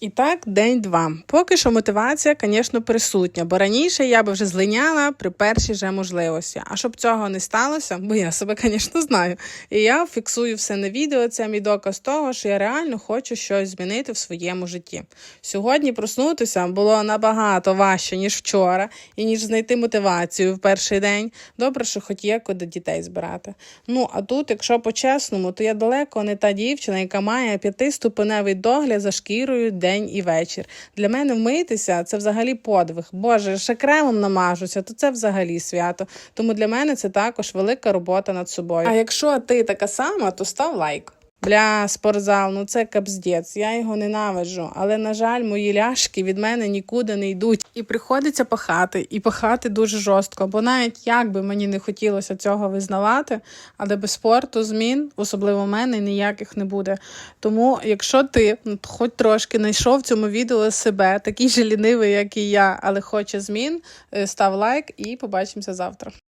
І так, день два. Поки що мотивація, звісно, присутня, бо раніше я би вже злиняла при першій же можливості. А щоб цього не сталося, бо я себе, звісно, знаю. І я фіксую все на відео. Це мій доказ того, що я реально хочу щось змінити в своєму житті. Сьогодні проснутися було набагато важче, ніж вчора, і ніж знайти мотивацію в перший день. Добре, що хоч є куди дітей збирати. Ну а тут, якщо по-чесному, то я далеко не та дівчина, яка має п'ятиступеневий догляд за шкірою день і вечір. Для мене вмитися це взагалі подвиг. Боже, ще кремом намажуся, то це взагалі свято. Тому для мене це також велика робота над собою. А якщо ти така сама, то став лайк. Бля, спортзал, ну це капздець, я його ненавиджу. Але, на жаль, мої ляшки від мене нікуди не йдуть. І приходиться пахати, і пахати дуже жорстко. Бо навіть як би мені не хотілося цього визнавати, але без спорту змін, особливо в мене, ніяких не буде. Тому, якщо ти ну, хоч трошки знайшов в цьому відео себе, такий же лінивий, як і я, але хоче змін, е, став лайк і побачимося завтра.